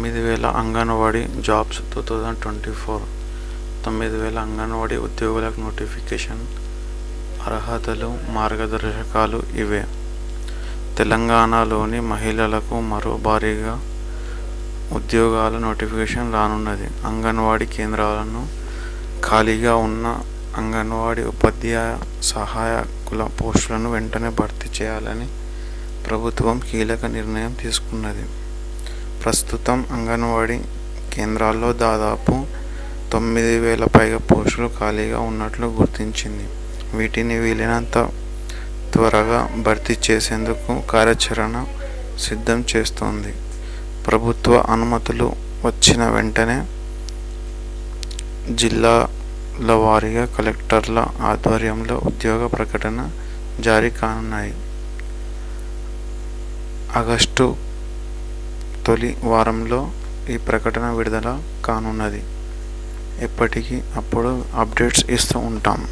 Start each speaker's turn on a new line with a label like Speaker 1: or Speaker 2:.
Speaker 1: తొమ్మిది వేల anganwadi jobs two thousand twenty four. తొమ్మిది వేల అంగన్వాడీ ఉద్యోగులకు నోటిఫికేషన్ అర్హతలు మార్గదర్శకాలు ఇవే. తెలంగాణలోని మహిళలకు మరో భారీగా ఉద్యోగాల నోటిఫికేషన్ రానున్నది. అంగన్వాడీ కేంద్రాలను ఖాళీగా ఉన్న అంగన్వాడీ ఉపాధ్యాయ సహాయకుల పోస్టులను వెంటనే భర్తీ చేయాలని ప్రభుత్వం కీలక నిర్ణయం తీసుకున్నది. ప్రస్తుతం అంగన్వాడీ కేంద్రాల్లో దాదాపు తొమ్మిది వేల పైగా పోస్టులు ఖాళీగా ఉన్నట్లు గుర్తించింది. వీటిని వీలైనంత త్వరగా భర్తీ చేసేందుకు కార్యాచరణ సిద్ధం చేస్తోంది. ప్రభుత్వ అనుమతులు వచ్చిన వెంటనే జిల్లాల వారీగా కలెక్టర్ల ఆధ్వర్యంలో ఉద్యోగ ప్రకటన జారీ కానున్నాయి. ఆగస్టు తొలి వారంలో ఈ ప్రకటన విడుదల కానున్నది. ఎప్పటికీ అప్పుడు అప్డేట్స్ ఇస్తూ ఉంటాం.